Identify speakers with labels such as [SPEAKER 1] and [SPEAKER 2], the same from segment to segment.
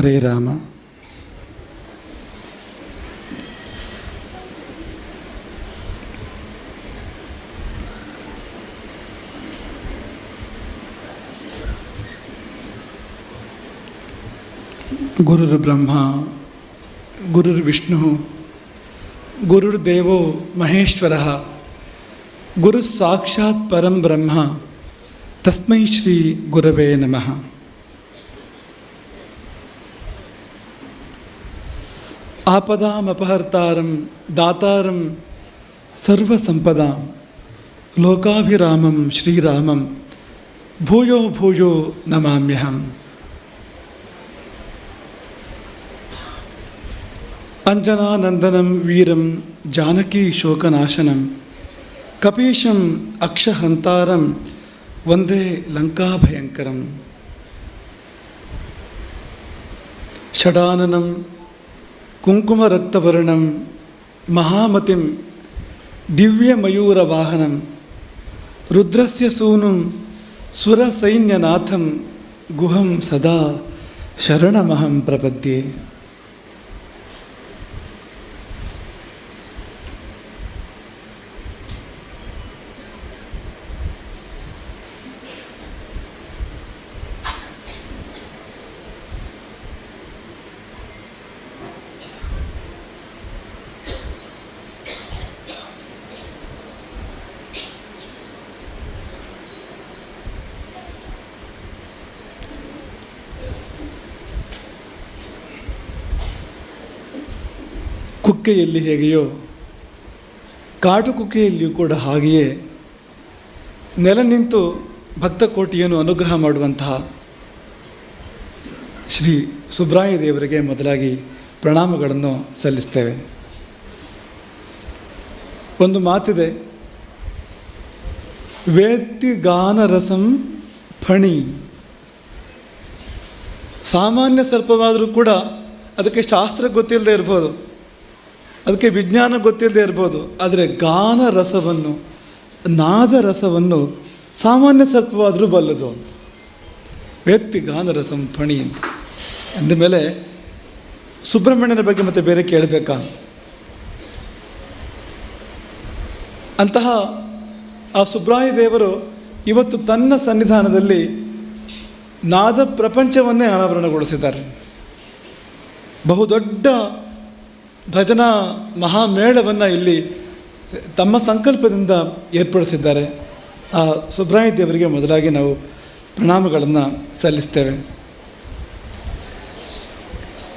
[SPEAKER 1] ഹരേ രാമ गुरुर्ब्रह्मा गुरुर्विष्णुः गुरुर्देवो महेश्वरः गुरुः साक्षात् परं ब्रह्म तस्मै श्रीगुरवे नमः ஆபதாம் அபகர்த்தாரம் தாத்தாரம் சர்வ சம்பதாம் லோகாபிராமம் ஸ்ரீராமம் பூயோ பூயோ நமாமியகம் அஞ்சனானந்தனம் வீரம் ஜானகி சோகநாசனம் கபீஷம் அக்ஷஹந்தாரம் வந்தே லங்காபயங்கரம். ஷடானனம் குங்கும ரத்தவருணம் மகாமதிம் திவ்யமயூர வாகனம் ருத்ரஸ்ய சூனும் சுரசைன்யநாதம் குஹம் சதா சரணமகம் பிரபத்தியே ಕುಕ್ಕೆಯಲ್ಲಿ ಹೇಗೆಯೋ ಕಾಟು ಕುಕ್ಕೆಯಲ್ಲಿಯೂ ಕೂಡ ಹಾಗೆಯೇ ನೆಲ ನಿಂತು ಭಕ್ತ ಕೋಟಿಯನ್ನು ಅನುಗ್ರಹ ಮಾಡುವಂತಹ ಶ್ರೀ ಸುಬ್ರಾಯ ದೇವರಿಗೆ ಮೊದಲಾಗಿ ಪ್ರಣಾಮಗಳನ್ನು ಸಲ್ಲಿಸ್ತೇವೆ. ಒಂದು ಮಾತಿದೆ ವೇತ್ತಿ ಗಾನರಸಂ ಫಣಿ. ಸಾಮಾನ್ಯ ಸರ್ಪವಾದರೂ ಕೂಡ ಅದಕ್ಕೆ ಶಾಸ್ತ್ರ ಗೊತ್ತಿಲ್ಲದೆ ಇರ್ಬೋದು. ಅದಕ್ಕೆ ವಿಜ್ಞಾನ ಗೊತ್ತಿಲ್ಲದೆ ಇರ್ಬೋದು. ಆದರೆ ಗಾನ ರಸವನ್ನು, ನಾದ ರಸವನ್ನು ಸಾಮಾನ್ಯ ಸ್ವಲ್ಪವಾದರೂ ಬಲ್ಲದು ಅಂತ. ವ್ಯಕ್ತಿ ಗಾನರಸಂ ಫಣಿ ಅಂತ. ಅಂದಮೇಲೆ ಸುಬ್ರಹ್ಮಣ್ಯನ ಬಗ್ಗೆ ಮತ್ತೆ ಬೇರೆ ಕೇಳಬೇಕಾ? ಅಂತಹ ಆ ಸುಬ್ರಾಯ ದೇವರು ಇವತ್ತು ತನ್ನ ಸನ್ನಿಧಾನದಲ್ಲಿ ನಾದ ಪ್ರಪಂಚವನ್ನೇ ಅನಾವರಣಗೊಳಿಸಿದ್ದಾರೆ. ಬಹುದೊಡ್ಡ ಭಜನಾ ಮಹಾಮೇಳವನ್ನು ಇಲ್ಲಿ ತಮ್ಮ ಸಂಕಲ್ಪದಿಂದ ಏರ್ಪಡಿಸಿದ್ದಾರೆ. ಆ ಸುಬ್ರಾಯ ದೇವರಿಗೆ ಮೊದಲಾಗಿ ನಾವು ಪ್ರಣಾಮಗಳನ್ನು ಸಲ್ಲಿಸ್ತೇವೆ.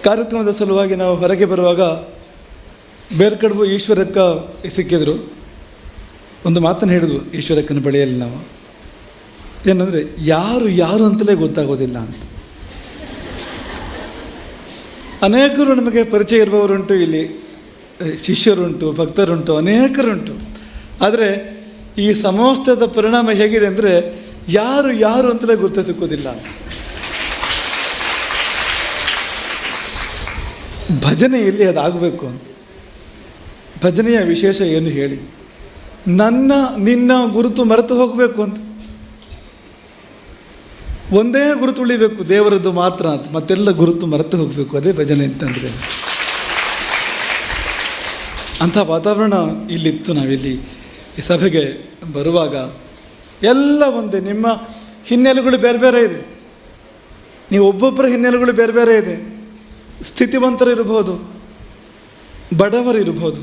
[SPEAKER 1] ಕಾರ್ಯಕ್ರಮದ ಸಲುವಾಗಿ ನಾವು ಹೊರಗೆ ಬರುವಾಗ ಬೇರ್ಕಡುವು ಈಶ್ವರಕ್ಕ ಸಿಕ್ಕಿದ್ರು. ಒಂದು ಮಾತನ್ನು ಹೇಳಿದ್ವು ಈಶ್ವರಕ್ಕನ ಬಳಿಯಲ್ಲಿ ನಾವು. ಏನಂದರೆ, ಯಾರು ಯಾರು ಅಂತಲೇ ಗೊತ್ತಾಗೋದಿಲ್ಲ ಅಂತ. ಅನೇಕರು ನಮಗೆ ಪರಿಚಯ ಇರುವವರುಂಟು ಇಲ್ಲಿ ಶಿಷ್ಯರುಂಟು, ಭಕ್ತರುಂಟು, ಅನೇಕರುಂಟು. ಆದರೆ ಈ ಸಮವಸ್ತ್ರದ ಪರಿಣಾಮ ಹೇಗಿದೆ ಅಂದರೆ ಯಾರು ಯಾರು ಅಂತಲೇ ಗುರುತು ಸಿಕ್ಕೋದಿಲ್ಲ ಭಜನೆಯಲ್ಲಿ ಅದಾಗಬೇಕು? ಅಂತ ಭಜನೆಯ ವಿಶೇಷ ಏನು ಹೇಳಿ? ನನ್ನ, ನಿನ್ನ ಗುರುತು ಮರೆತು ಹೋಗಬೇಕು ಅಂತ. ಒಂದೇ ಗುರುತು ಉಳಿಬೇಕು, ದೇವರದ್ದು ಮಾತ್ರ ಅಂತ. ಮತ್ತೆಲ್ಲ ಗುರುತು ಮರೆತು ಹೋಗಬೇಕು, ಅದೇ ಭಜನೆ ಅಂತಂದರೆ. ಅಂಥ ವಾತಾವರಣ ಇಲ್ಲಿತ್ತು ನಾವಿಲ್ಲಿ. ಈ ಸಭೆಗೆ ಬರುವಾಗ ಎಲ್ಲ ಒಂದೇ, ನಿಮ್ಮ ಹಿನ್ನೆಲೆಗಳು ಬೇರೆ ಬೇರೆ ಇದೆ. ನೀವು ಒಬ್ಬೊಬ್ಬರ ಹಿನ್ನೆಲೆಗಳು ಬೇರೆ ಬೇರೆ ಇದೆ. ಸ್ಥಿತಿವಂತರು ಬಡವರಿರ್ಬೋದು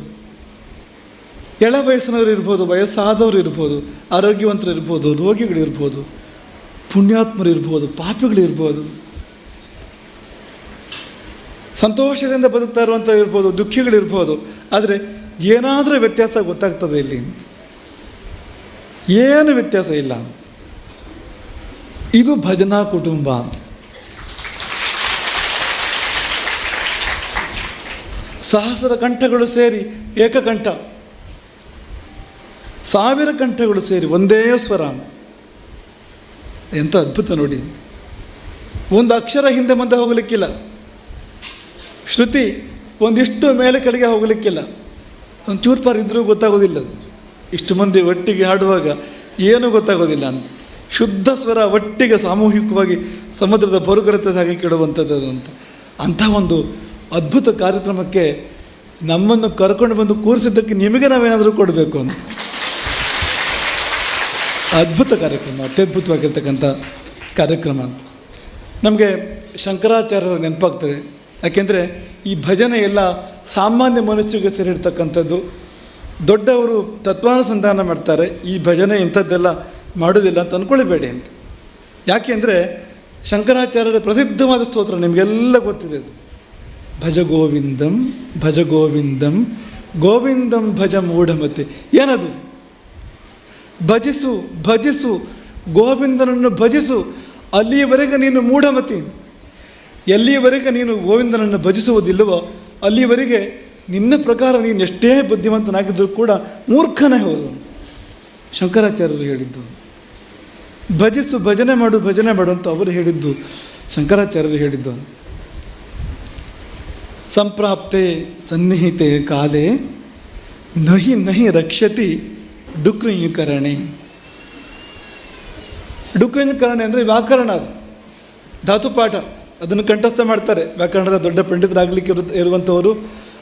[SPEAKER 1] ಎಳ ವಯಸ್ಸಿನವರು ಇರ್ಬೋದು, ವಯಸ್ಸಾದವರು ಇರ್ಬೋದು, ಆರೋಗ್ಯವಂತರು ಇರ್ಬೋದು. ರೋಗಿಗಳು ಇರ್ಬೋದು ಪುಣ್ಯಾತ್ಮರು ಇರ್ಬೋದು, ಪಾಪಿಗಳು ಇರ್ಬೋದು. ಸಂತೋಷದಿಂದ ಬದುಕ್ತಾ ಇರುವಂಥ ಇರ್ಬೋದು ದುಃಖಿಗಳಿರ್ಬೋದು ಆದರೆ ಏನಾದರೂ ವ್ಯತ್ಯಾಸ ಗೊತ್ತಾಗ್ತದೆ ಇಲ್ಲಿ. ಏನು ವ್ಯತ್ಯಾಸ ಇಲ್ಲ. ಇದು ಭಜನಾ ಕುಟುಂಬ. ಸಹಸ್ರ ಕಂಠಗಳು ಸೇರಿ ಏಕಕಂಠ. ಸಾವಿರ ಕಂಠಗಳು ಸೇರಿ ಒಂದೇ ಸ್ವರ. ಎಂಥ ಅದ್ಭುತ ನೋಡಿ. ಒಂದು ಅಕ್ಷರ ಹಿಂದೆ ಮುಂದೆ ಹೋಗಲಿಕ್ಕಿಲ್ಲ. ಶ್ರುತಿ ಒಂದಿಷ್ಟು ಮೇಲೆ ಕೆಳಗೆ ಹೋಗಲಿಕ್ಕಿಲ್ಲ. ಒಂದು ಚೂರು ಪಾರು ಇದ್ರೂ ಗೊತ್ತಾಗೋದಿಲ್ಲ ಅದು. ಇಷ್ಟು ಮಂದಿ ಒಟ್ಟಿಗೆ ಹಾಡುವಾಗ ಏನೂ ಗೊತ್ತಾಗೋದಿಲ್ಲ ಶುದ್ಧ ಸ್ವರ ಒಟ್ಟಿಗೆ ಸಾಮೂಹಿಕವಾಗಿ ಸಮುದ್ರದ ಬರುಗರತೆ ಹಾಗೆ ಕೇಳುವಂಥದ್ದು ಅಂತ. ಅಂಥ ಒಂದು ಅದ್ಭುತ ಕಾರ್ಯಕ್ರಮಕ್ಕೆ ನಮ್ಮನ್ನು ಕರ್ಕೊಂಡು ಬಂದು ಕೂರಿಸಿದ್ದಕ್ಕೆ ನಿಮಗೆ ನಾವೇನಾದರೂ ಕೊಡಬೇಕು ಅಂತ. ಅದ್ಭುತ ಕಾರ್ಯಕ್ರಮ, ಅತ್ಯದ್ಭುತವಾಗಿರ್ತಕ್ಕಂಥ ಕಾರ್ಯಕ್ರಮ ನಮಗೆ ಶಂಕರಾಚಾರ್ಯರ ನೆನಪಾಗ್ತದೆ. ಯಾಕೆಂದರೆ ಈ ಭಜನೆ ಎಲ್ಲ ಸಾಮಾನ್ಯ ಮನುಷ್ಯರಿಗೆ ಸೇರಿರ್ತಕ್ಕಂಥದ್ದು. ದೊಡ್ಡವರು ತತ್ವಾನುಸಂಧಾನ ಮಾಡ್ತಾರೆ. ಈ ಭಜನೆ ಇಂಥದ್ದೆಲ್ಲ ಮಾಡೋದಿಲ್ಲ ಅಂತ ಅಂದ್ಕೊಳ್ಬೇಡಿ ಅಂತ. ಯಾಕೆಂದರೆ ಶಂಕರಾಚಾರ್ಯರ ಪ್ರಸಿದ್ಧವಾದ ಸ್ತೋತ್ರ ನಿಮಗೆಲ್ಲ ಗೊತ್ತಿದೆ ಅದು. ಭಜ ಗೋವಿಂದಂ ಭಜ ಗೋವಿಂದಂ ಗೋವಿಂದಂ ಭಜ ಮೂಢಮತಿ. ಏನದು? ಭಜಿಸು ಭಜಿಸು, ಗೋವಿಂದನನ್ನು ಭಜಿಸು. ಅಲ್ಲಿಯವರೆಗೆ ನೀನು ಮೂಢಮತಿ. ಎಲ್ಲಿಯವರೆಗೆ ನೀನು ಗೋವಿಂದನನ್ನು ಭಜಿಸುವುದಿಲ್ಲವೋ ಅಲ್ಲಿಯವರೆಗೆ ನಿನ್ನ ಪ್ರಕಾರ ನೀನು ಎಷ್ಟೇ ಬುದ್ಧಿವಂತನಾಗಿದ್ದರೂ ಕೂಡ ಮೂರ್ಖನೇ ಹೌದು ಶಂಕರಾಚಾರ್ಯರು ಹೇಳಿದ್ದು. ಭಜಿಸು, ಭಜನೆ ಮಾಡು ಭಜನೆ ಮಾಡು ಅಂತ ಅವರು ಹೇಳಿದ್ದು. ಶಂಕರಾಚಾರ್ಯರು ಹೇಳಿದ್ದು. ಸಂಪ್ರಾಪ್ತೆ ಸನ್ನಿಹಿತೆ ಕಾಲೇ, ನಹಿ ನಹಿ ರಕ್ಷತಿ. ಡುಕ್ರಿಯುಕರಣೆ ಡುಕ್ರಿಯುಕರಣೆ ಅಂದರೆ ವ್ಯಾಕರಣ ಅದು. ಧಾತುಪಾಠ, ಅದನ್ನು ಕಂಠಸ್ಥ ಮಾಡ್ತಾರೆ. ವ್ಯಾಕರಣದ ದೊಡ್ಡ ಪಂಡಿತರಾಗಲಿಕ್ಕೆ ಇರು ಇರುವಂಥವರು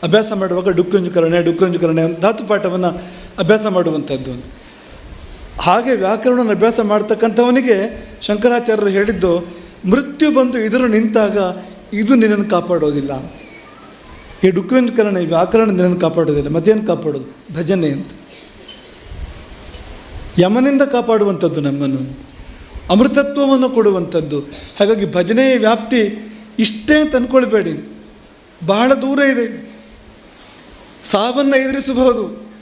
[SPEAKER 1] ಅಭ್ಯಾಸ ಮಾಡುವಾಗ ಡುಕ್ರಂಜುಕರಣೆ ಡುಕ್ರಂಜುಕರಣೆ ಧಾತುಪಾಠವನ್ನು ಅಭ್ಯಾಸ ಮಾಡುವಂಥದ್ದು ಹಾಗೆ ವ್ಯಾಕರಣವನ್ನು ಅಭ್ಯಾಸ ಮಾಡ್ತಕ್ಕಂಥವನಿಗೆ ಶಂಕರಾಚಾರ್ಯರು ಹೇಳಿದ್ದು, ಮೃತ್ಯು ಬಂದು ಎದುರು ನಿಂತಾಗ ಇದು ನಿನ್ನನ್ನು ಕಾಪಾಡೋದಿಲ್ಲ. ಈ ಡುಕ್ರಂಜುಕರಣೆ ವ್ಯಾಕರಣ ನಿನ್ನನ್ನು ಕಾಪಾಡೋದಿಲ್ಲ. ಮತ್ತೇನು ಕಾಪಾಡೋದು? ಭಜನೆ ಅಂತ. ಯಮನಿಂದ ಕಾಪಾಡುವಂಥದ್ದು ನಮ್ಮನ್ನು, ಅಮೃತತ್ವವನ್ನು ಕೊಡುವಂಥದ್ದು. ಹಾಗಾಗಿ ಭಜನೆಯ ವ್ಯಾಪ್ತಿ ಇಷ್ಟೇ ತಂದ್ಕೊಳ್ಬೇಡಿ ಬಹಳ ದೂರ ಇದೆ. ಸಾವನ್ನು ಎದುರಿಸಬಹುದು.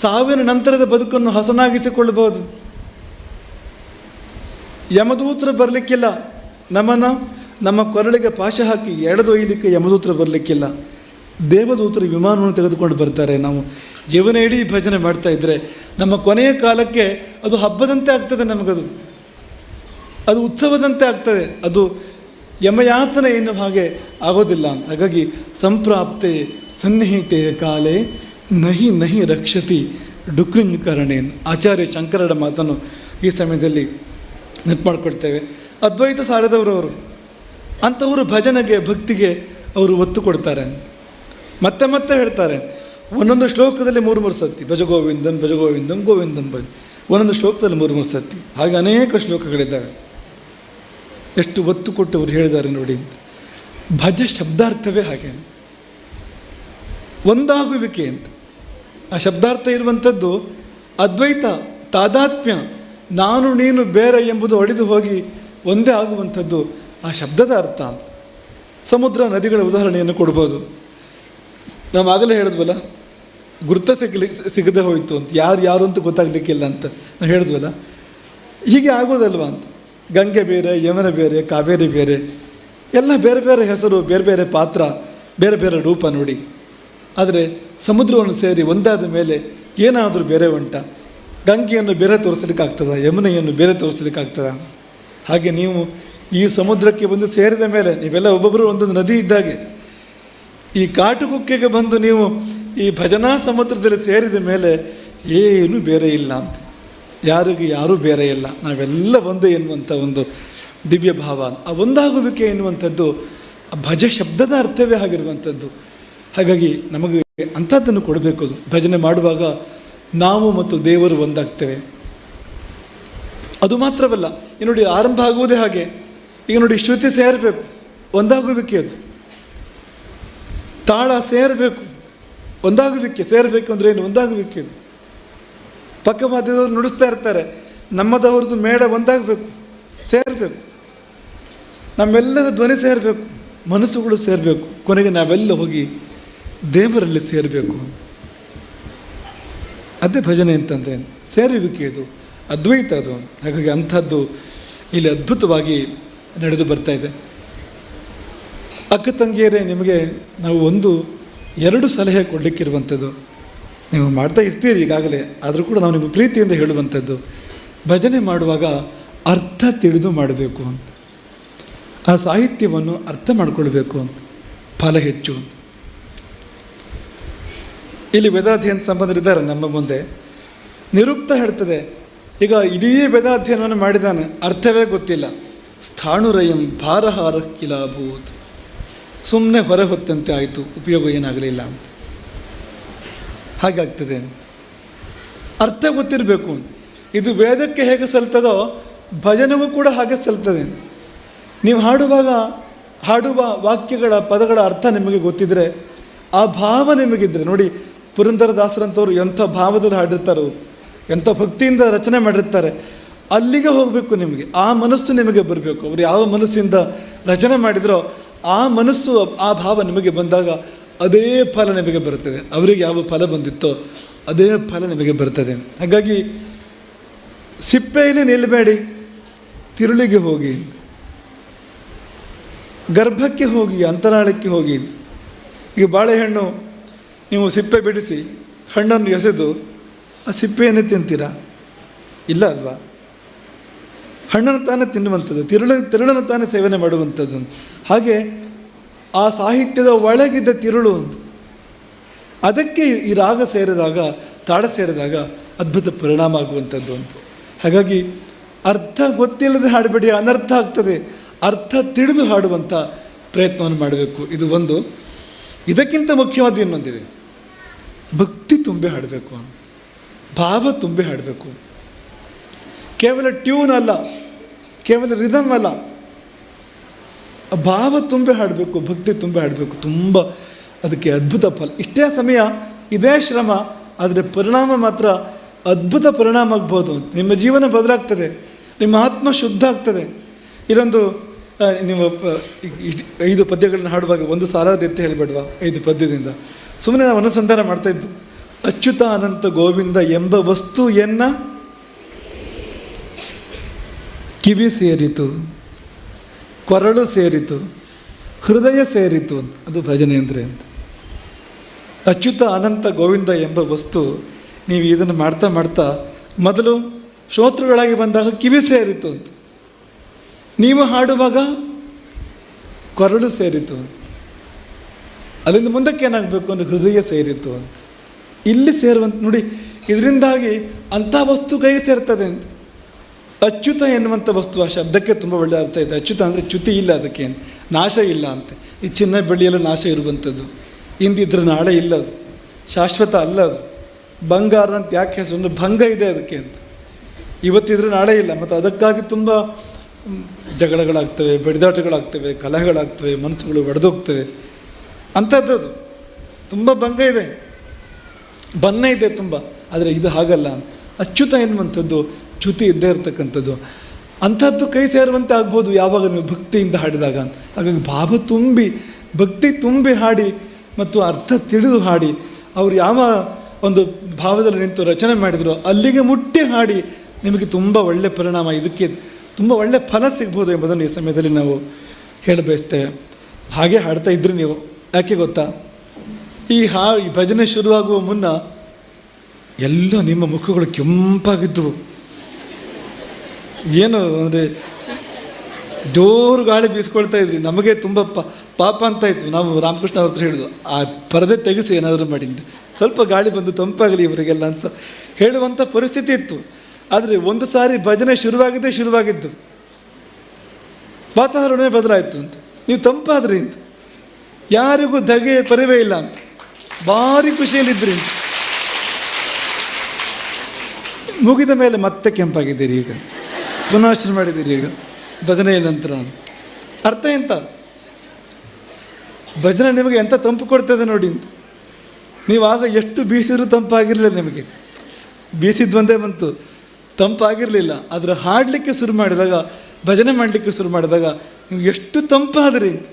[SPEAKER 1] ಸಾವಿನ ನಂತರದ ಬದುಕನ್ನು ಹಸನಾಗಿಸಿಕೊಳ್ಳಬಹುದು. ಯಮದೂತರು ಬರಲಿಕ್ಕಿಲ್ಲ. ನಮ್ಮನ್ನು ನಮ್ಮ ಕೊರಳಿಗೆ ಪಾಶ ಹಾಕಿ ಎಳೆದೊಯ್ಯಲಿಕ್ಕೆ ಯಮದೂತರು ಬರಲಿಕ್ಕಿಲ್ಲ. ದೇವದೂತರು ವಿಮಾನವನ್ನು ತೆಗೆದುಕೊಂಡು ಬರ್ತಾರೆ. ನಾವು ಜೀವನ ಇಡೀ ಭಜನೆ ಮಾಡ್ತಾ ಇದ್ದರೆ ನಮ್ಮ ಕೊನೆಯ ಕಾಲಕ್ಕೆ ಅದು ಹಬ್ಬದಂತೆ ಆಗ್ತದೆ ನಮಗದು. ಅದು ಉತ್ಸವದಂತೆ ಆಗ್ತದೆ. ಅದು ಯಮಯಾತನ ಎನ್ನುವ ಹಾಗೆ ಆಗೋದಿಲ್ಲ. ಹಾಗಾಗಿ ಸಂಪ್ರಾಪ್ತೆ ಸನ್ನಿಹಿತೆಯ ಕಾಲೇ ನಹಿ ನಹಿ ರಕ್ಷತಿ ಡುಕ್ರಿಂಕರಣೇನ್ ಆಚಾರ್ಯ ಶಂಕರರ ಮಾತನ್ನು ಈ ಸಮಯದಲ್ಲಿ ನೆನಪು ಮಾಡಿಕೊಡ್ತೇವೆ ಅದ್ವೈತ ಸಾರದವರು ಅವರು, ಅಂಥವರು ಭಜನೆಗೆ, ಭಕ್ತಿಗೆ ಅವರು ಒತ್ತು ಕೊಡ್ತಾರೆ ಮತ್ತೆ ಮತ್ತೆ ಹೇಳ್ತಾರೆ. ಒಂದೊಂದು ಶ್ಲೋಕದಲ್ಲಿ ಮೂರು ಮೂರು ಸತಿ ಭಜ ಗೋವಿಂದಂ ಭಜ ಗೋವಿಂದಂ ಭಜ. ಒಂದೊಂದು ಶ್ಲೋಕದಲ್ಲಿ ಮೂರು ಮೂರು ಸತಿ. ಹಾಗೆ ಅನೇಕ ಶ್ಲೋಕಗಳಿದ್ದಾವೆ. ಎಷ್ಟು ಒತ್ತು ಕೊಟ್ಟು ಅವರು ಹೇಳಿದ್ದಾರೆ ನೋಡಿ. ಭಜ ಶಬ್ದಾರ್ಥವೇ ಹಾಗೆ ಒಂದಾಗುವಿಕೆ ಅಂತ. ಆ ಶಬ್ದಾರ್ಥ ಇರುವಂಥದ್ದು ಅದ್ವೈತ, ತಾದಾತ್ಮ್ಯ, ನಾನು, ನೀನು, ಬೇರೆ ಎಂಬುದು ಅಳಿದು ಹೋಗಿ ಒಂದೇ ಆಗುವಂಥದ್ದು ಆ ಶಬ್ದದ ಅರ್ಥ ಸಮುದ್ರ, ನದಿಗಳ ಉದಾಹರಣೆಯನ್ನು ಕೊಡ್ಬೋದು. ನಾವು ಆಗಲೇ ಹೇಳಿದ್ವಲ್ಲ, ಗುರುತ ಸಿಗಲಿ, ಸಿಗದೆ ಹೋಯಿತು ಅಂತ, ಯಾರು ಯಾರು ಅಂತ ಗೊತ್ತಾಗಲಿಕ್ಕಿಲ್ಲ ಅಂತ ನಾವು ಹೇಳಿದ್ವಲ್ಲ, ಹೀಗೆ ಆಗೋದಲ್ವಾ ಅಂತ. ಗಂಗೆ ಬೇರೆ, ಯಮನ ಬೇರೆ, ಕಾವೇರಿ ಬೇರೆ, ಎಲ್ಲ ಬೇರೆ ಬೇರೆ ಹೆಸರು, ಬೇರೆ ಬೇರೆ ಪಾತ್ರ, ಬೇರೆ ಬೇರೆ ರೂಪ ನೋಡಿ. ಆದರೆ ಸಮುದ್ರವನ್ನು ಸೇರಿ ಒಂದಾದ ಮೇಲೆ ಏನಾದರೂ ಬೇರೆ ಉಂಟ? ಗಂಗೆಯನ್ನು ಬೇರೆ ತೋರಿಸ್ಲಿಕ್ಕಾಗ್ತದ? ಯಮುನೆಯನ್ನು ಬೇರೆ ತೋರಿಸ್ಲಿಕ್ಕಾಗ್ತದ? ಹಾಗೆ ನೀವು ಈ ಸಮುದ್ರಕ್ಕೆ ಬಂದು ಸೇರಿದ ಮೇಲೆ ನೀವೆಲ್ಲ ಒಬ್ಬೊಬ್ಬರು ಒಂದೊಂದು ನದಿ ಇದ್ದಾಗೆ ಈ ಕಾಟುಕುಕ್ಕೆಗೆ ಬಂದು ನೀವು ಈ ಭಜನಾ ಸಮುದ್ರದಲ್ಲಿ ಸೇರಿದ ಮೇಲೆ ಏನು ಬೇರೆ ಇಲ್ಲ ಅಂತ. ಯಾರಿಗೂ ಯಾರೂ ಬೇರೆ ಇಲ್ಲ. ನಾವೆಲ್ಲ ಒಂದೇ ಎನ್ನುವಂಥ ಒಂದು ದಿವ್ಯ ಭಾವ. ಆ ಒಂದಾಗುವಿಕೆ ಎನ್ನುವಂಥದ್ದು ಭಜ ಶಬ್ದದ ಅರ್ಥವೇ ಆಗಿರುವಂಥದ್ದು. ಹಾಗಾಗಿ ನಮಗೆ ಅಂಥದ್ದನ್ನು ಕೊಡಬೇಕು. ಭಜನೆ ಮಾಡುವಾಗ ನಾವು ಮತ್ತು ದೇವರು ಒಂದಾಗ್ತೇವೆ. ಅದು ಮಾತ್ರವಲ್ಲ, ಈ ನೋಡಿ ಆರಂಭ ಆಗುವುದೇ ಹಾಗೆ. ಈಗ ನೋಡಿ ಶ್ರುತಿ ಸೇರಬೇಕು. ಒಂದಾಗುವಿಕೆ ಅದು. ತಾಳ ಸೇರಬೇಕು. ಒಂದಾಗುವಿಕೆ ಸೇರಬೇಕು ಅಂದರೆ ಏನು? ಒಂದಾಗುವಿಕೆ ಅದು ಪಕ್ಕವಾದ್ಯದವರು ನುಡಿಸ್ತಾ ಇರ್ತಾರೆ. ನಮ್ಮದವ್ರದ್ದು ಮೇಡ ಒಂದಾಗಬೇಕು. ಸೇರಬೇಕು. ನಮ್ಮೆಲ್ಲರ ಧ್ವನಿ ಸೇರಬೇಕು. ಮನಸ್ಸುಗಳು ಸೇರಬೇಕು. ಕೊನೆಗೆ ನಾವೆಲ್ಲ ಹೋಗಿ ದೇವರಲ್ಲಿ ಸೇರಬೇಕು. ಅದೇ ಭಜನೆ ಅಂತಂದರೆ ಸೇರುವಿಕೆ ಇದು. ಅದ್ವೈತ ಅದು. ಹಾಗಾಗಿ ಅಂಥದ್ದು ಇಲ್ಲಿ ಅದ್ಭುತವಾಗಿ ನಡೆದು ಬರ್ತಾ ಇದೆ. ಅಕ್ಕ ತಂಗಿಯರೇ, ನಿಮಗೆ ನಾವು ಒಂದು, ಎರಡು ಸಲಹೆ ಕೊಡಲಿಕ್ಕಿರುವಂಥದ್ದು. ನೀವು ಮಾಡ್ತಾ ಇರ್ತೀರಿ ಈಗಾಗಲೇ, ಆದರೂ ಕೂಡ ನಾವು ನಿಮಗೆ ಪ್ರೀತಿಯಿಂದ ಹೇಳುವಂಥದ್ದು. ಭಜನೆ ಮಾಡುವಾಗ ಅರ್ಥ ತಿಳಿದು ಮಾಡಬೇಕು ಅಂತ. ಆ ಸಾಹಿತ್ಯವನ್ನು ಅರ್ಥ ಮಾಡಿಕೊಳ್ಬೇಕು ಅಂತ. ಫಲ ಹೆಚ್ಚು ಅಂತ. ಇಲ್ಲಿ ವೇದಾಧ್ಯಯನ ಸಂಬಂಧರಿದ್ದಾರೆ ನಮ್ಮ ಮುಂದೆ. ನಿರುಕ್ತ ಹೇಳ್ತದೆ, ಈಗ ಇಡೀ ವೇದಾಧ್ಯಯನವನ್ನು ಮಾಡಿದಾನೆ ಅರ್ಥವೇ ಗೊತ್ತಿಲ್ಲ. ಸ್ಥಾಣುರಯಂ ಭಾರಹಾರ ಕಿಲಾಭೂತ್. ಸುಮ್ಮನೆ ಹೊರ ಹೊತ್ತಂತೆ ಆಯಿತು, ಉಪಯೋಗ ಏನಾಗಲಿಲ್ಲ ಅಂತ. ಹಾಗಾಗ್ತದೆ. ಅರ್ಥ ಗೊತ್ತಿರಬೇಕು. ಇದು ವೇದಕ್ಕೆ ಹೇಗೆ ಸಲ್ತದೋ ಭಜನೆಗೂ ಕೂಡ ಹಾಗೆ ಸಲ್ತದೆ. ನೀವು ಹಾಡುವಾಗ, ಹಾಡುವ ವಾಕ್ಯಗಳ ಪದಗಳ ಅರ್ಥ ನಿಮಗೆ ಗೊತ್ತಿದ್ದರೆ ಆ ಭಾವ ನಿಮಗಿದ್ರೆ, ನೋಡಿ, ಪುರಂದರದಾಸರಂಥವ್ರು ಎಂಥ ಭಾವದಲ್ಲಿ ಹಾಡಿರ್ತಾರೋ, ಎಂಥ ಭಕ್ತಿಯಿಂದ ರಚನೆ ಮಾಡಿರ್ತಾರೆ, ಅಲ್ಲಿಗೆ ಹೋಗಬೇಕು ನಿಮಗೆ, ಆ ಮನಸ್ಸು ನಿಮಗೆ ಬರಬೇಕು. ಅವರು ಯಾವ ಮನಸ್ಸಿಂದ ರಚನೆ ಮಾಡಿದ್ರೋ ಆ ಮನಸ್ಸು, ಆ ಭಾವ ನಿಮಗೆ ಬಂದಾಗ ಅದೇ ಫಲ ನಿಮಗೆ ಬರ್ತದೆ ಅವರಿಗೆ ಯಾವ ಫಲ ಬಂದಿತ್ತೋ ಅದೇ ಫಲ ನಿಮಗೆ ಬರ್ತದೆ ಹಾಗಾಗಿ ಸಿಪ್ಪೆಯಲ್ಲಿ ನಿಲ್ಲಬೇಡಿ. ತಿರುಳಿಗೆ ಹೋಗಿ, ಗರ್ಭಕ್ಕೆ ಹೋಗಿ, ಅಂತರಾಳಕ್ಕೆ ಹೋಗಿ ಈಗ ಬಾಳೆಹಣ್ಣು ನೀವು ಸಿಪ್ಪೆ ಬಿಡಿಸಿ, ಹಣ್ಣನ್ನು ಎಸೆದು ಆ ಸಿಪ್ಪೆಯನ್ನೇ ತಿಂತೀರಾ? ಇಲ್ಲ ಅಲ್ವಾ? ಹಣ್ಣನ್ನು ತಾನೇ ತಿನ್ನುವಂಥದ್ದು, ತಿರುಳ, ತಿರುಳನ್ನು ತಾನೇ ಸೇವನೆ ಮಾಡುವಂಥದ್ದು ಹಾಗೆ ಆ ಸಾಹಿತ್ಯದ ಒಳಗಿದ್ದ ತಿರುಳು ಅದಕ್ಕೆ ಈ ರಾಗ ಸೇರಿದಾಗ, ತಾಳ ಸೇರಿದಾಗ ಅದ್ಭುತ ಪರಿಣಾಮ ಆಗುವಂಥದ್ದು ಅಂತ. ಹಾಗಾಗಿ ಅರ್ಥ ಗೊತ್ತಿಲ್ಲದೆ ಹಾಡಬೇಡಿ, ಅನರ್ಥ ಆಗ್ತದೆ. ಅರ್ಥ ತಿಳಿದು ಹಾಡುವಂಥ ಪ್ರಯತ್ನವನ್ನು ಮಾಡಬೇಕು. ಇದು ಒಂದು. ಇದಕ್ಕಿಂತ ಮುಖ್ಯವಾದ ಇನ್ನೊಂದಿದೆ. ಭಕ್ತಿ ತುಂಬಿ ಹಾಡಬೇಕು. ಭಾವ ತುಂಬಿ ಹಾಡಬೇಕು. ಕೇವಲ ಟ್ಯೂನ್ ಅಲ್ಲ. ಕೇವಲ ರಿದಮ್ ಅಲ್ಲ. ಭಾವ ತುಂಬಿ ಹಾಡಬೇಕು, ಭಕ್ತಿ ತುಂಬಿ ಹಾಡಬೇಕು, ತುಂಬ ಅದಕ್ಕೆ ಅದ್ಭುತ ಫಲ. ಇಷ್ಟೇ ಸಮಯ, ಇದೇ ಶ್ರಮ, ಆದರೆ ಪರಿಣಾಮ ಮಾತ್ರ ಅದ್ಭುತ ಪರಿಣಾಮ ಆಗ್ಬೋದು. ನಿಮ್ಮ ಜೀವನ ಬದಲಾಗ್ತದೆ, ನಿಮ್ಮ ಆತ್ಮ ಶುದ್ಧ ಆಗ್ತದೆ. ಪ- ಇಷ್ಟ್- ಐದು ಪದ್ಯಗಳನ್ನು ಹಾಡುವಾಗ ಒಂದು ಸಾಲಾದ ಎತ್ತಿ ಹೇಳಿಬಿಡುವ, ಐದು ಪದ್ಯದಿಂದ. ಸುಮ್ಮನೆ ನಾವು ಅನುಸಂಧಾನ ಮಾಡ್ತಾ ಇದ್ದು ಅಚ್ಯುತ ಅನಂತ ಗೋವಿಂದ ಎಂಬ ವಸ್ತು ಎನ್ನ ಕಿವಿ ಸೇರಿತು, ಕೊರಳು ಸೇರಿತು, ಹೃದಯ ಸೇರಿತು ಅದು ಭಜನೆ ಅಂದರೆ ಅಂತ. ಅಚ್ಯುತ ಅನಂತ ಗೋವಿಂದ ಎಂಬ ವಸ್ತು ನೀವು ಇದನ್ನು ಮಾಡ್ತಾ ಮಾಡ್ತಾ ಮೊದಲು ಶ್ರೋತೃಗಳಾಗಿ ಬಂದಾಗ ಕಿವಿ ಸೇರಿತು ಅಂತ. ನೀವು ಹಾಡುವಾಗ ಕೊರಳು ಸೇರಿತು ಅಲ್ಲಿಂದ ಮುಂದಕ್ಕೆ ಏನಾಗಬೇಕು ಅಂದರೆ ಹೃದಯ ಸೇರಿತು ಅಂತ. ಇಲ್ಲಿ ಸೇರುವಂತ, ನೋಡಿ, ಇದರಿಂದಾಗಿ ಅಂಥ ವಸ್ತು ಕೈಗೆ ಸೇರ್ತದೆ ಅಂತ. ಅಚ್ಯುತ ಎನ್ನುವಂಥ ವಸ್ತು ಆ ಶಬ್ದಕ್ಕೆ ತುಂಬ ಒಳ್ಳೆಯ ಅರ್ಥ ಇದೆ. ಅಚ್ಯುತ ಅಂದರೆ ಚ್ಯುತಿ ಇಲ್ಲ ಅದಕ್ಕೆ ನಾಶ ಇಲ್ಲ ಅಂತ. ಈ ಚಿನ್ನ ಬೆಳ್ಳಿಯಲ್ಲ ನಾಶ ಇರುವಂಥದ್ದು ಇಂದಿದ್ರೆ ನಾಳೆ ಇಲ್ಲ ಅದು. ಶಾಶ್ವತ ಅಲ್ಲ ಅದು. ಬಂಗಾರ ಅಂತ ಯಾಕೆ ಹೆಸರು? ಭಂಗ ಇದೆ ಅದಕ್ಕೆ ಅಂತ. ಇವತ್ತಿದ್ರೆ ನಾಳೆ ಇಲ್ಲ. ಮತ್ತು ಅದಕ್ಕಾಗಿ ತುಂಬ ಜಗಳಗಳಾಗ್ತವೆ, ಬಡಿದಾಟಗಳಾಗ್ತವೆ, ಕಲಹಗಳಾಗ್ತವೆ, ಮನಸ್ಸುಗಳು ಒಡೆದೋಗ್ತವೆ. ಅಂಥದ್ದು ತುಂಬ ಭಂಗ ಇದೆ. ಬನ್ನ ಇದೆ ತುಂಬ. ಆದರೆ ಇದು ಹಾಗಲ್ಲ. ಅಚ್ಯುತ ಎನ್ನುವಂಥದ್ದು ಚ್ಯುತಿ ಇದ್ದೇ ಇರತಕ್ಕಂಥದ್ದು. ಅಂಥದ್ದು ಕೈ ಸೇರುವಂತೆ ಆಗ್ಬೋದು ಯಾವಾಗ ನೀವು ಭಕ್ತಿಯಿಂದ ಹಾಡಿದಾಗ. ಹಾಗಾಗಿ ಭಾವ ತುಂಬಿ, ಭಕ್ತಿ ತುಂಬಿ ಹಾಡಿ ಮತ್ತು ಅರ್ಥ ತಿಳಿದು ಹಾಡಿ. ಅವರು ಯಾವ ಒಂದು ಭಾವದಲ್ಲಿ ನಿಂತು ರಚನೆ ಮಾಡಿದ್ರು, ಅಲ್ಲಿಗೆ ಮುಟ್ಟಿ ಹಾಡಿ ನಿಮಗೆ ತುಂಬ ಒಳ್ಳೆ ಪರಿಣಾಮ, ಇದಕ್ಕೆ ತುಂಬ ಒಳ್ಳೆ ಫಲ ಸಿಗ್ಬೋದು ಎಂಬುದನ್ನು ಈ ಸಮಯದಲ್ಲಿ ನಾವು ಹೇಳಬಯಸ್ತೇವೆ. ಹಾಗೆ ಹಾಡ್ತಾ ಇದ್ರಿ ನೀವು. ಯಾಕೆ ಗೊತ್ತಾ? ಈ ಹಾ, ಈ ಭಜನೆ ಶುರುವಾಗುವ ಮುನ್ನ ಎಲ್ಲ ನಿಮ್ಮ ಮುಖಗಳು ಕೆಂಪಾಗಿದ್ದವು ಏನು ಅಂದರೆ ಜೋರು ಗಾಳಿ ಬೀಸ್ಕೊಳ್ತಾ ಇದ್ರಿ ನಮಗೆ ತುಂಬ ಪ, ಪಾಪ ಅಂತ ಇತ್ತು ನಾವು ರಾಮಕೃಷ್ಣ ಅವ್ರ ಹತ್ರ ಹೇಳಿದ್ವು, ಆ ಪರದೆ ತೆಗೆಸಿ ಏನಾದರೂ ಮಾಡಿದ್ದು ಸ್ವಲ್ಪ ಗಾಳಿ ಬಂದು ತಂಪಾಗಲಿ ಇವರಿಗೆಲ್ಲ ಅಂತ ಹೇಳುವಂಥ ಪರಿಸ್ಥಿತಿ ಇತ್ತು. ಆದರೆ ಒಂದು ಸಾರಿ ಭಜನೆ ಶುರುವಾಗಿದ್ದೇ ಶುರುವಾಗಿದ್ದು. ವಾತಾವರಣವೇ ಬದಲಾಯಿತು ಅಂತ. ನೀವು ತಂಪಾದ್ರಿ ಅಂತ. ಯಾರಿಗೂ ಧಗೆ ಪರಿವೇ ಇಲ್ಲ ಅಂತ. ಭಾರಿ ಖುಷಿಯಲ್ಲಿದ್ದರಿ ಮುಗಿದ ಮೇಲೆ ಮತ್ತೆ ಕೆಂಪಾಗಿದ್ದೀರಿ ಈಗ. ಪುನಃ ಶುರು ಮಾಡಿದ್ದೀರಿ ಈಗ? ಭಜನೆಯ ನಂತರ. ಅರ್ಥ ಎಂತ? ಭಜನೆ ನಿಮಗೆ ಎಂಥ ತಂಪು ಕೊಡ್ತದೆ ನೋಡಿ ಅಂತ. ನೀವು ಆಗ ಎಷ್ಟು ಬೀಸಿದ್ರು ತಂಪಾಗಿರಲಿಲ್ಲ ನಿಮಗೆ. ಬೀಸಿದ್ವಂದೇ ಬಂತು. ತಂಪಾಗಿರಲಿಲ್ಲ. ಆದರೆ ಹಾಡಲಿಕ್ಕೆ ಶುರು ಮಾಡಿದಾಗ, ಭಜನೆ ಮಾಡಲಿಕ್ಕೆ ಶುರು ಮಾಡಿದಾಗ ನಿಮ್ಗೆ ಎಷ್ಟು ತಂಪಾದ್ರಿ ಅಂತ.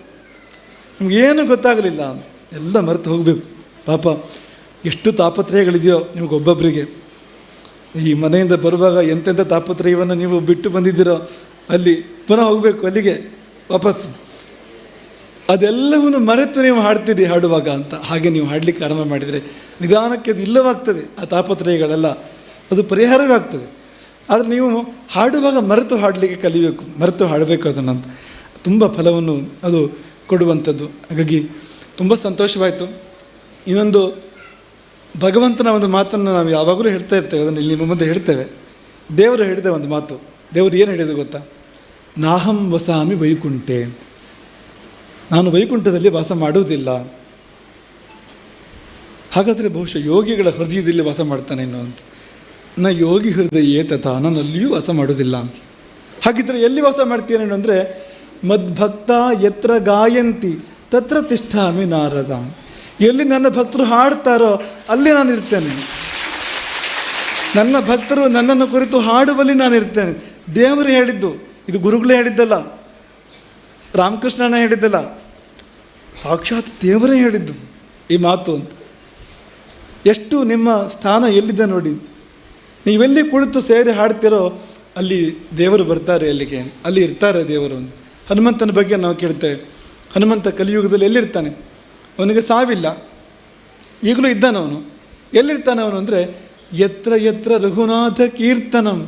[SPEAKER 1] ಏನು ಗೊತ್ತಾಗಲಿಲ್ಲ. ಎಲ್ಲ ಮರೆತು ಹೋಗಬೇಕು. ಪಾಪ, ಎಷ್ಟು ತಾಪತ್ರಯಗಳಿದೆಯೋ ನಿಮಗೊಬ್ಬೊಬ್ಬರಿಗೆ ಈ ಮನೆಯಿಂದ ಬರುವಾಗ ಎಂತೆಂಥ ತಾಪತ್ರಯವನ್ನು ನೀವು ಬಿಟ್ಟು ಬಂದಿದ್ದೀರೋ ಅಲ್ಲಿ ಪುನಃ ಹೋಗಬೇಕು ಅಲ್ಲಿಗೆ ವಾಪಸ್. ಅದೆಲ್ಲವನ್ನು ಮರೆತು ನೀವು ಹಾಡ್ತೀರಿ ಹಾಡುವಾಗ ಅಂತ. ಹಾಗೆ ನೀವು ಹಾಡಲಿಕ್ಕೆ ಆರಂಭ ಮಾಡಿದರೆ ನಿಧಾನಕ್ಕೆ ಅದು ಇಲ್ಲವಾಗ್ತದೆ, ಆ ತಾಪತ್ರಯಗಳೆಲ್ಲ. ಅದು ಪರಿಹಾರವೇ ಆಗ್ತದೆ. ಆದರೆ ನೀವು ಹಾಡುವಾಗ ಮರೆತು ಹಾಡಲಿಕ್ಕೆ ಕಲಿಬೇಕು, ಮರೆತು ಹಾಡಬೇಕು ಅದನ್ನು ತುಂಬ ಫಲವನ್ನು ಅದು ಕೊಡುವಂಥದ್ದು. ಹಾಗಾಗಿ ತುಂಬ ಸಂತೋಷವಾಯಿತು. ಇನ್ನೊಂದು ಭಗವಂತನ ಒಂದು ಮಾತನ್ನು ನಾವು ಯಾವಾಗಲೂ ಹೇಳ್ತಾ ಇರ್ತೇವೆ, ಅದನ್ನು ಇಲ್ಲಿ ನಿಮ್ಮ ಮುಂದೆ ಹೇಳ್ತೇವೆ. ದೇವರು ಹೇಳಿದ ಒಂದು ಮಾತು. ದೇವರು ಏನು ಹೇಳಿದೆ ಗೊತ್ತಾ? ನಾಹಂ ವಸಾಮಿ ವೈಕುಂಠೆ. ನಾನು ವೈಕುಂಠದಲ್ಲಿ ವಾಸ ಮಾಡುವುದಿಲ್ಲ. ಹಾಗಾದರೆ ಬಹುಶಃ ಯೋಗಿಗಳ ಹೃದಯದಲ್ಲಿ ವಾಸ ಮಾಡ್ತಾನೇನೋ ಅಂತ. ನಾ ಯೋಗಿ ಹೃದಯ ಏತತ ನಾನು ಅಲ್ಲಿಯೂ ವಾಸ ಮಾಡುವುದಿಲ್ಲ. ಹಾಗಿದ್ರೆ ಎಲ್ಲಿ ವಾಸ ಮಾಡ್ತೀನೇನು ಅಂದರೆ, ಮದ್ಭಕ್ತ ಎತ್ರ ಗಾಯಂತಿ, ತತ್ರ ತಿಷ್ಠಾಮಿ ನಾರದ. ಎಲ್ಲಿ ನನ್ನ ಭಕ್ತರು ಹಾಡ್ತಾರೋ ಅಲ್ಲಿ ನಾನು ಇರ್ತೇನೆ. ನನ್ನ ಭಕ್ತರು ನನ್ನನ್ನು ಕುರಿತು ಹಾಡುವಲ್ಲಿ ನಾನು ಇರ್ತೇನೆ. ದೇವರು ಹೇಳಿದ್ದು, ಇದು ಗುರುಗಳೇ ಹೇಳಿದ್ದಲ್ಲ, ರಾಮಕೃಷ್ಣನ ಹೇಳಿದ್ದಲ್ಲ, ಸಾಕ್ಷಾತ್ ದೇವರೇ ಹೇಳಿದ್ದು ಈ ಮಾತು ಅಂತ. ಎಷ್ಟು ನಿಮ್ಮ ಸ್ಥಾನ ಎಲ್ಲಿದೆ ನೋಡಿ. ನೀವೆಲ್ಲಿ ಕುಳಿತು ಸೇರಿ ಹಾಡ್ತಿರೋ ಅಲ್ಲಿ ದೇವರು ಬರ್ತಾರೆ ಅಲ್ಲಿಗೆ, ಅಲ್ಲಿ ಇರ್ತಾರೆ ದೇವರು ಹನುಮಂತನ ಬಗ್ಗೆ ನಾವು ಕೇಳ್ತೇವೆ. ಹನುಮಂತ ಕಲಿಯುಗದಲ್ಲಿ ಎಲ್ಲಿರ್ತಾನೆ? ಅವನಿಗೆ ಸಾವಿಲ್ಲ. ಈಗಲೂ ಇದ್ದಾನವನು. ಎಲ್ಲಿರ್ತಾನೆ ಅವನು ಅಂದರೆ ಎತ್ರ ಎತ್ರ ರಘುನಾಥ ಕೀರ್ತನಂ,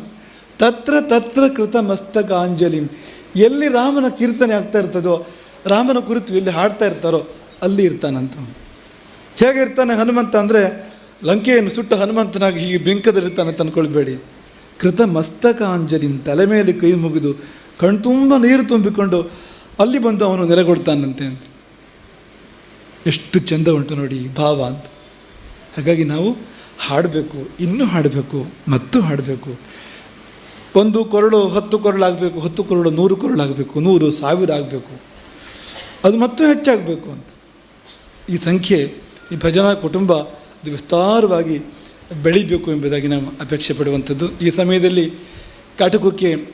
[SPEAKER 1] ತತ್ರ ತತ್ರ ಕೃತ ಮಸ್ತಕಾಂಜಲಿ. ಎಲ್ಲಿ ರಾಮನ ಕೀರ್ತನೆ ಆಗ್ತಾ ಇರ್ತದೋ, ರಾಮನ ಕುರಿತು ಎಲ್ಲಿ ಹಾಡ್ತಾ ಇರ್ತಾರೋ ಅಲ್ಲಿ ಇರ್ತಾನಂತ. ಹೇಗೆ ಇರ್ತಾನೆ ಹನುಮಂತ ಅಂದರೆ ಲಂಕೆಯನ್ನು ಸುಟ್ಟ ಹನುಮಂತನಾಗಿ ಹೀಗೆ ಬೆಂಕದಲ್ಲಿರ್ತಾನೆ ತಂದ್ಕೊಳ್ಬೇಡಿ. ಕೃತ ಮಸ್ತಕಾಂಜಲಿ ತಲೆ ಮೇಲೆ ಕೈ ಮುಗಿದು ಕಣ್ತುಂಬ ನೀರು ತುಂಬಿಕೊಂಡು ಅಲ್ಲಿ ಬಂದು ಅವನು ನೆಲೆಗೊಡ್ತಾನಂತೆ ಅಂತ. ಎಷ್ಟು ಚೆಂದ ಉಂಟು ನೋಡಿ ಭಾವ ಅಂತ. ಹಾಗಾಗಿ ನಾವು ಹಾಡಬೇಕು, ಇನ್ನೂ ಹಾಡಬೇಕು, ಮತ್ತು ಹಾಡಬೇಕು. ಒಂದು ಕೊರಳು ಹತ್ತು ಕೊರಳಾಗಬೇಕು ಹತ್ತು ಕೊರಳು ನೂರು ಕೊರಳಾಗಬೇಕು ನೂರು ಸಾವಿರ ಆಗಬೇಕು. ಅದು ಮತ್ತೂ ಹೆಚ್ಚಾಗಬೇಕು ಅಂತ. ಈ ಸಂಖ್ಯೆ, ಈ ಭಜನಾ ಕುಟುಂಬ ಅದು ವಿಸ್ತಾರವಾಗಿ ಬೆಳಿಬೇಕು ಎಂಬುದಾಗಿ ನಾವು ಅಪೇಕ್ಷೆ ಪಡುವಂಥದ್ದು. ಈ ಸಮಯದಲ್ಲಿ ಕಾಟಕಕ್ಕೆ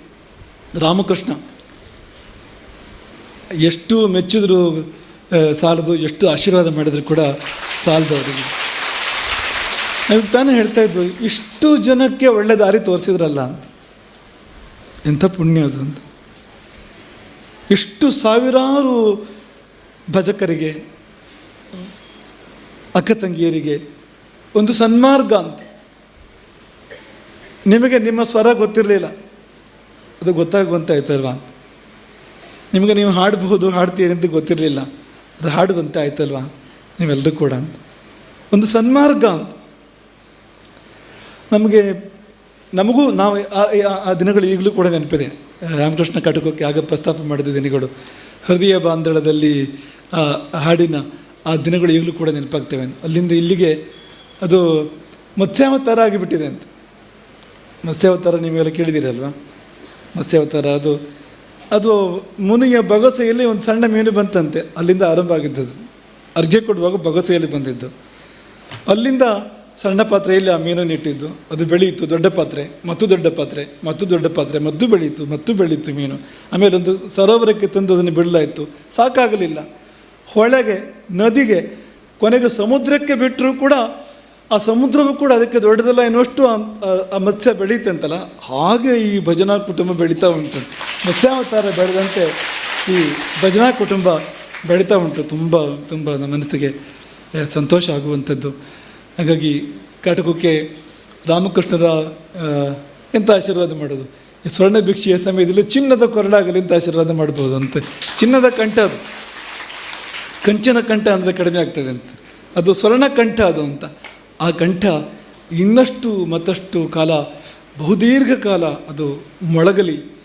[SPEAKER 1] ರಾಮಕೃಷ್ಣ ಎಷ್ಟು ಮೆಚ್ಚಿದ್ರು ಸಾಲದು ಎಷ್ಟು ಆಶೀರ್ವಾದ ಮಾಡಿದ್ರು ಕೂಡ ಸಾಲದು ಅವರಿಗೆ ನಾವು ತಾನೇ ಹೇಳ್ತಾ ಇಷ್ಟು ಜನಕ್ಕೆ ಒಳ್ಳೆ ದಾರಿ ತೋರಿಸಿದ್ರಲ್ಲ ಅಂತ. ಎಂಥ ಪುಣ್ಯ ಅದು ಅಂತ. ಇಷ್ಟು ಸಾವಿರಾರು ಭಜಕರಿಗೆ, ಅಕ್ಕ ತಂಗಿಯರಿಗೆ, ಒಂದು ಸನ್ಮಾರ್ಗ ಅಂತ. ನಿಮಗೆ ನಿಮ್ಮ ಸ್ವರ ಗೊತ್ತಿರಲಿಲ್ಲ. ಅದು ಗೊತ್ತಾಗುವಂತ ಆಯ್ತಲ್ವಾ ನಿಮಗೆ ನೀವು ಹಾಡಬಹುದು, ಹಾಡ್ತೀರಿ ಅಂತ ಗೊತ್ತಿರಲಿಲ್ಲ. ಅದು ಹಾಡುವಂತೆ ಆಯ್ತಲ್ವಾ? ನೀವೆಲ್ಲರೂ ಕೂಡ ಒಂದು ಸನ್ಮಾರ್ಗ ನಮಗೆ, ನಮಗೂ ನಾವು ಆ- ದಿನಗಳು ಈಗಲೂ ಕೂಡ ನೆನಪಿದೆ. ರಾಮಕೃಷ್ಣ ಕಟಕಕ್ಕೆ ಆಗ ಪ್ರಸ್ತಾಪ ಮಾಡಿದ ದಿನಗಳು. ಹೃದಯ ಆ, ಹಾಡಿನ ಆ ದಿನಗಳು ಈಗಲೂ ಕೂಡ ನೆನಪಾಗ್ತವೆ ಅಲ್ಲಿಂದ ಇಲ್ಲಿಗೆ ಅದು ಮತ್ಸ್ಯಾವತಾರ ಆಗಿಬಿಟ್ಟಿದೆ ಅಂತ. ಮತ್ಸ್ಯಾವತಾರ ನೀವೆಲ್ಲ ಕೇಳಿದ್ದೀರಲ್ವಾ ಮತ್ಸ್ಯಾವತಾರ ಅದು ಅದು ಮುನಿಯ ಬಗಸೆಯಲ್ಲಿ ಒಂದು ಸಣ್ಣ ಮೀನು ಬಂತಂತೆ, ಅಲ್ಲಿಂದ ಆರಂಭ ಆಗಿದ್ದದು ಅರ್ಘ್ಯ ಕೊಡುವಾಗ ಬಗಸೆಯಲ್ಲಿ ಬಂದಿದ್ದು. ಅಲ್ಲಿಂದ ಸಣ್ಣ ಪಾತ್ರೆಯಲ್ಲಿ ಆ ಮೀನನ್ನು ಇಟ್ಟಿದ್ದು ಅದು ಬೆಳೆಯಿತು, ದೊಡ್ಡ ಪಾತ್ರೆ, ಮತ್ತು ದೊಡ್ಡ ಪಾತ್ರೆ, ಮತ್ತು ದೊಡ್ಡ ಪಾತ್ರೆ, ಮದ್ದು ಬೆಳೀತು ಮತ್ತು ಬೆಳೀತು ಮೀನು. ಆಮೇಲೆ ಒಂದು ಸರೋವರಕ್ಕೆ ತಂದು ಅದನ್ನು ಬಿಡಲಾಯಿತು. ಸಾಕಾಗಲಿಲ್ಲ. ಹೊಳೆಗೆ, ನದಿಗೆ, ಕೊನೆಗೆ ಸಮುದ್ರಕ್ಕೆ ಬಿಟ್ಟರೂ ಕೂಡ ಆ ಸಮುದ್ರವೂ ಕೂಡ ಅದಕ್ಕೆ ದೊಡ್ಡದಲ್ಲ ಎನ್ನುವಷ್ಟು ಆ- ಮತ್ಸ್ಯ ಬೆಳೀತಂತಲ್ಲ ಹಾಗೆ ಈ ಭಜನಾ ಕುಟುಂಬ ಬೆಳೀತಾ ಉಂಟು. ಮತ್ಸ್ಯಾವತಾರ ಬೆಳೆದಂತೆ ಈ ಭಜನಾ ಕುಟುಂಬ ಬೆಳೀತಾ ಉಂಟು. ತುಂಬ ತುಂಬ ನಮ್ಮ ಮನಸ್ಸಿಗೆ ಸಂತೋಷ ಆಗುವಂಥದ್ದು. ಹಾಗಾಗಿ ಕಾಟಕಕ್ಕೆ ರಾಮಕೃಷ್ಣರ ಎಂಥ ಆಶೀರ್ವಾದ ಮಾಡೋದು? ಈ ಸ್ವರ್ಣ ಭಿಕ್ಷೆಯ ಸಮಯದಲ್ಲಿ ಚಿನ್ನದ ಕೊರಳಾಗಲಿ ಅಂತ ಆಶೀರ್ವಾದ ಮಾಡ್ಬೋದು ಅಂತ. ಚಿನ್ನದ ಕಂಠ ಅದು. ಕಂಚಿನ ಕಂಠ ಅಂದರೆ ಕಡಿಮೆ ಆಗ್ತದೆ ಅಂತ. ಅದು ಸ್ವರ್ಣ ಕಂಠ ಅದು ಅಂತ. ಆ ಕಂಠ ಇನ್ನಷ್ಟು ಮತ್ತಷ್ಟು ಕಾಲ, ಬಹುದೀರ್ಘ ಕಾಲ ಅದು ಮೊಳಗಲಿ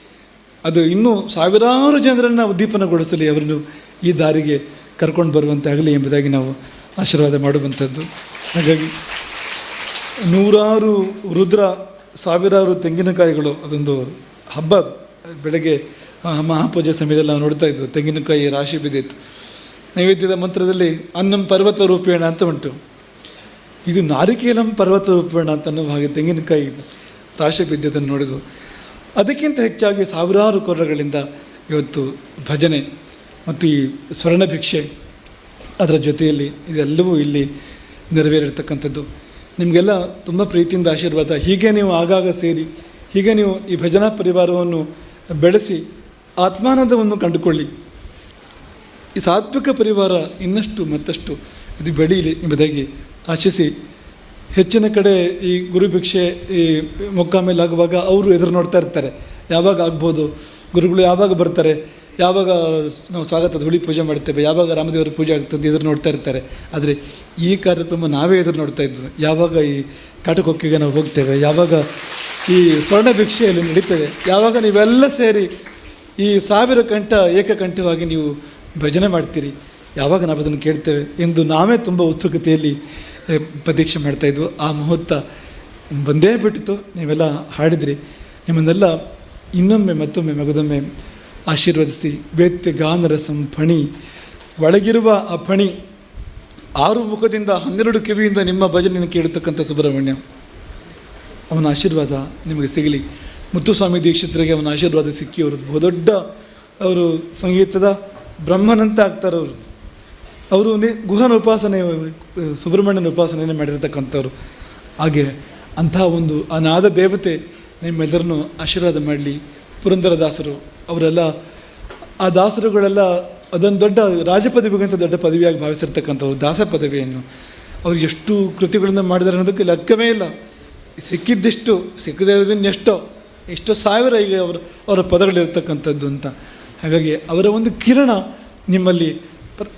[SPEAKER 1] ಅದು ಇನ್ನೂ ಸಾವಿರಾರು ಜನರನ್ನು ಉದ್ದೀಪನಗೊಳಿಸಲಿ ಅವರನ್ನು ಈ ದಾರಿಗೆ ಕರ್ಕೊಂಡು ಬರುವಂತೆ ಆಗಲಿ ಎಂಬುದಾಗಿ ನಾವು ಆಶೀರ್ವಾದ ಮಾಡುವಂಥದ್ದು. ಹಾಗಾಗಿ ನೂರಾರು ರುದ್ರ, ಸಾವಿರಾರು ತೆಂಗಿನಕಾಯಿಗಳು, ಅದೊಂದು ಹಬ್ಬ ಅದು. ಬೆಳಗ್ಗೆ ಮಹಾಪೂಜೆ ಸಮಯದಲ್ಲಿ ನಾವು ನೋಡ್ತಾ ಇದ್ವು, ತೆಂಗಿನಕಾಯಿ ರಾಶಿ ಬಿದ್ದಿತ್ತು. ನೈವೇದ್ಯದ ಮಂತ್ರದಲ್ಲಿ ಅನ್ನಂ ಪರ್ವತ ರೂಪೇಣ ಅಂತ ಉಂಟು. ಇದು ನಾರಿಕೇಲಂ ಪರ್ವತ ರೂಪೇಣ ಅಂತ ಅನ್ನೋ ಹಾಗೆ ತೆಂಗಿನಕಾಯಿ ರಾಶಿ ಬಿದ್ದದನ್ನು ನೋಡಿದ್ವು. ಅದಕ್ಕಿಂತ ಹೆಚ್ಚಾಗಿ ಸಾವಿರಾರು ಕೊರಗಳಿಂದ ಇವತ್ತು ಭಜನೆ ಮತ್ತು ಈ ಸ್ವರ್ಣ ಭಿಕ್ಷೆ ಅದರ ಜೊತೆಯಲ್ಲಿ ಇದೆಲ್ಲವೂ ಇಲ್ಲಿ ನೆರವೇರಿರ್ತಕ್ಕಂಥದ್ದು. ನಿಮಗೆಲ್ಲ ತುಂಬ ಪ್ರೀತಿಯಿಂದ ಆಶೀರ್ವಾದ. ಹೀಗೆ ನೀವು ಆಗಾಗ ಸೇರಿ, ಹೀಗೆ ನೀವು ಈ ಭಜನಾ ಪರಿವಾರವನ್ನು ಬೆಳೆಸಿ, ಆತ್ಮಾನಂದವನ್ನು ಕಂಡುಕೊಳ್ಳಿ. ಈ ಸಾತ್ವಿಕ ಪರಿವಾರ ಇನ್ನಷ್ಟು ಮತ್ತಷ್ಟು ಇದು ಬೆಳೀಲಿ ಎಂಬುದಾಗಿ ಆಶಿಸಿ ಹೆಚ್ಚಿನ ಕಡೆ ಈ ಗುರುಭಿಕ್ಷೆ ಈ ಮೊಕ್ಕಾಮೇಲೆ ಆಗುವಾಗ ಅವರು ಎದುರು ನೋಡ್ತಾ ಇರ್ತಾರೆ. ಯಾವಾಗ ಆಗ್ಬೋದು? ಗುರುಗಳು ಯಾವಾಗ ಬರ್ತಾರೆ? ಯಾವಾಗ ನಾವು ಸ್ವಾಗತದ ಹುಳಿ ಪೂಜೆ ಮಾಡ್ತೇವೆ? ಯಾವಾಗ ರಾಮದೇವರ ಪೂಜೆ ಆಗ್ತದೆ ಎದುರು ನೋಡ್ತಾ ಇರ್ತಾರೆ. ಆದರೆ ಈ ಕಾರ್ಯಕ್ರಮ ನಾವೇ ಎದುರು ನೋಡ್ತಾ ಇದ್ವಿ. ಯಾವಾಗ ಈ ಕಾಟಕೊಕ್ಕಿಗೆ ನಾವು ಹೋಗ್ತೇವೆ? ಯಾವಾಗ ಈ ಸ್ವರ್ಣ ಭಿಕ್ಷೆಯಲ್ಲಿ ನಡೀತೇವೆ? ಯಾವಾಗ ನೀವೆಲ್ಲ ಸೇರಿ ಈ ಸಾವಿರ ಕಂಠ ಏಕಕಂಠವಾಗಿ ನೀವು ಭಜನೆ ಮಾಡ್ತೀರಿ? ಯಾವಾಗ ನಾವು ಅದನ್ನು ಕೇಳ್ತೇವೆ? ಎಂದು ನಾವೇ ತುಂಬ ಉತ್ಸುಕತೆಯಲ್ಲಿ ಪ್ರತೀಕ್ಷೆ ಮಾಡ್ತಾಯಿದ್ವು ಆ ಮುಹೂರ್ತ ಬಂದೇ ಬಿಟ್ಟಿತು ನೀವೆಲ್ಲ ಹಾಡಿದ್ರಿ. ನಿಮ್ಮನ್ನೆಲ್ಲ ಇನ್ನೊಮ್ಮೆ ಮತ್ತೊಮ್ಮೆ ಮಗದೊಮ್ಮೆ ಆಶೀರ್ವದಿಸಿ ಬೇತ್ಯ ಗಾನರ ಫಣಿ. ಒಳಗಿರುವ ಆ ಪಣಿ ಆರು ಮುಖದಿಂದ ಹನ್ನೆರಡು ಕಿವಿಯಿಂದ ನಿಮ್ಮ ಭಜನೆಯನ್ನು ಕೇಳತಕ್ಕಂಥ ಸುಬ್ರಹ್ಮಣ್ಯ. ಅವನ ಆಶೀರ್ವಾದ ನಿಮಗೆ ಸಿಗಲಿ. ಮುತ್ತುಸ್ವಾಮಿ ದೀಕ್ಷಿತರಿಗೆ ಅವನ ಆಶೀರ್ವಾದ ಸಿಕ್ಕಿ, ಅವರು ಬಹುದೊಡ್ಡ ಅವರು ಸಂಗೀತದ ಬ್ರಹ್ಮನಂತ ಆಗ್ತಾರೆ ಅವರು ನಿ ಗುಹನ ಉಪಾಸನೆ ಸುಬ್ರಹ್ಮಣ್ಯನ ಉಪಾಸನೆಯನ್ನು ಮಾಡಿರ್ತಕ್ಕಂಥವ್ರು. ಹಾಗೆ ಅಂತಹ ಒಂದು ಅನಾದ ನಾದ ದೇವತೆ ನಿಮ್ಮೆಲ್ಲರನ್ನು ಆಶೀರ್ವಾದ ಮಾಡಲಿ. ಪುರಂದರದಾಸರು, ಅವರೆಲ್ಲ ಆ ದಾಸರುಗಳೆಲ್ಲ ಅದೊಂದು ದೊಡ್ಡ ರಾಜಪದವಿಗಿಂತ ದೊಡ್ಡ ಪದವಿಯಾಗಿ ಭಾವಿಸಿರ್ತಕ್ಕಂಥವ್ರು, ದಾಸ ಪದವಿಯನ್ನು. ಅವ್ರು ಎಷ್ಟು ಕೃತಿಗಳನ್ನು ಮಾಡಿದ್ದಾರೆ ಅನ್ನೋದಕ್ಕೆ ಲೆಕ್ಕವೇ ಇಲ್ಲ. ಸಿಕ್ಕಿದ್ದಿಷ್ಟು, ಸಿಕ್ಕದೇ ಇರೋದನ್ನು ಎಷ್ಟೋ ಎಷ್ಟೋ ಸಾವಿರ ಈಗ ಅವರ ಅವರ ಪದಗಳಿರ್ತಕ್ಕಂಥದ್ದು ಅಂತ. ಹಾಗಾಗಿ ಅವರ ಒಂದು ಕಿರಣ ನಿಮ್ಮಲ್ಲಿ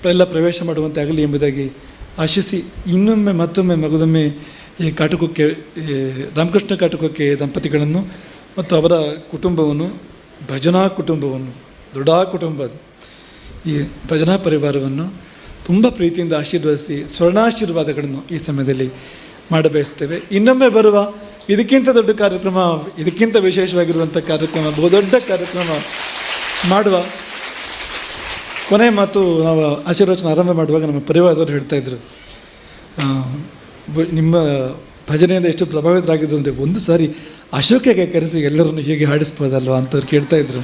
[SPEAKER 1] ಎಲ್ಲ ಪ್ರವೇಶ ಮಾಡುವಂತೆ ಆಗಲಿ ಎಂಬುದಾಗಿ ಆಶಿಸಿ ಇನ್ನೊಮ್ಮೆ ಮತ್ತೊಮ್ಮೆ ಮಗದೊಮ್ಮೆ ಈ ಕಾಟುಕಕ್ಕೆ ರಾಮಕೃಷ್ಣ ಕಾಟುಕಕ್ಕೆ ದಂಪತಿಗಳನ್ನು ಮತ್ತು ಅವರ ಕುಟುಂಬವನ್ನು, ಭಜನಾ ಕುಟುಂಬವನ್ನು, ದೃಢ ಕುಟುಂಬ ಈ ಭಜನಾ ಪರಿವಾರವನ್ನು ತುಂಬ ಪ್ರೀತಿಯಿಂದ ಆಶೀರ್ವದಿಸಿ ಸ್ವರ್ಣಾಶೀರ್ವಾದಗಳನ್ನು ಈ ಸಮಯದಲ್ಲಿ ಮಾಡಬಯಸ್ತೇವೆ ಇನ್ನೊಮ್ಮೆ ಬರುವ ಇದಕ್ಕಿಂತ ದೊಡ್ಡ ಕಾರ್ಯಕ್ರಮ, ಇದಕ್ಕಿಂತ ವಿಶೇಷವಾಗಿರುವಂಥ ಕಾರ್ಯಕ್ರಮ, ಬಹುದೊಡ್ಡ ಕಾರ್ಯಕ್ರಮ ಮಾಡುವ ಕೊನೆ ಮಾತು ನಾವು ಆಶೀರ್ವಚನ ಆರಂಭ ಮಾಡುವಾಗ ನಮ್ಮ ಪರಿವಾರದವರು ಹೇಳ್ತಾ ಇದ್ರು. ನಿಮ್ಮ ಭಜನೆಯಿಂದ ಎಷ್ಟು ಪ್ರಭಾವಿತರಾಗಿದ್ದು ಅಂದರೆ ಒಂದು ಸಾರಿ ಅಶೋಕಗೆ ಕರೆಸಿ ಎಲ್ಲರನ್ನು ಹೀಗೆ ಹಾಡಿಸ್ಬೋದಲ್ವಾ ಅಂತವ್ರು ಕೇಳ್ತಾ ಇದ್ರು.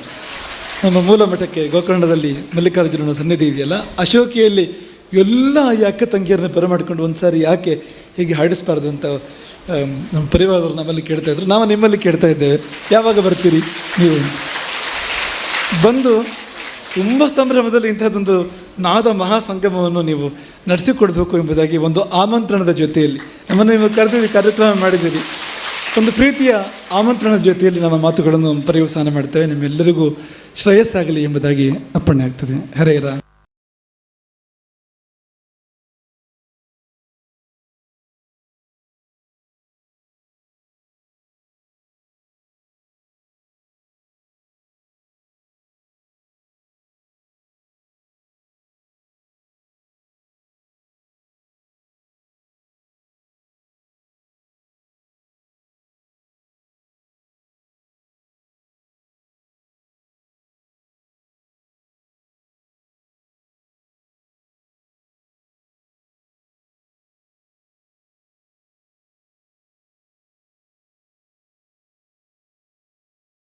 [SPEAKER 1] ನಮ್ಮ ಮೂಲ ಮಠಕ್ಕೆ ಗೋಕರ್ಣದಲ್ಲಿ ಮಲ್ಲಿಕಾರ್ಜುನನ ಸನ್ನಿಧಿ ಇದೆಯಲ್ಲ, ಅಶೋಕಿಯಲ್ಲಿ ಎಲ್ಲ ಈ ತಂಗಿಯರನ್ನು ತಂಗಿಯರನ್ನ ಬರಮಾಡಿಕೊಂಡು ಒಂದು ಸಾರಿ ಯಾಕೆ ಹೀಗೆ ಹಾಡಿಸ್ಬಾರ್ದು ಅಂತ ನಮ್ಮ ಪರಿವಾರದವರು ನಮ್ಮಲ್ಲಿ ಕೇಳ್ತಾ ಇದ್ರು. ನಾವು ನಿಮ್ಮಲ್ಲಿ ಕೇಳ್ತಾ ಇದ್ದೇವೆ. ಯಾವಾಗ ಬರ್ತೀರಿ ನೀವು? ಬಂದು ತುಂಬ ಸಂಭ್ರಮದಲ್ಲಿ ಇಂಥದ್ದೊಂದು ನಾದ ಮಹಾಸಂಗಮವನ್ನು ನೀವು ನಡೆಸಿಕೊಡಬೇಕು ಎಂಬುದಾಗಿ ಒಂದು ಆಮಂತ್ರಣದ ಜೊತೆಯಲ್ಲಿ. ನಮ್ಮನ್ನು ನೀವು ಕರೆದಿದ್ದೀರಿ ಕಾರ್ಯಕ್ರಮ ಮಾಡಿದ್ದೀರಿ. ಒಂದು ಪ್ರೀತಿಯ ಆಮಂತ್ರಣದ ಜೊತೆಯಲ್ಲಿ ನಮ್ಮ ಮಾತುಗಳನ್ನು ಪರ್ಯವಸಾನ ಮಾಡ್ತೇವೆ. ನಿಮ್ಮೆಲ್ಲರಿಗೂ ಶ್ರೇಯಸ್ಸಾಗಲಿ ಎಂಬುದಾಗಿ ಅಪ್ಪಣೆ ಆಗ್ತದೆ. ಹರೇ ರಾಮ್.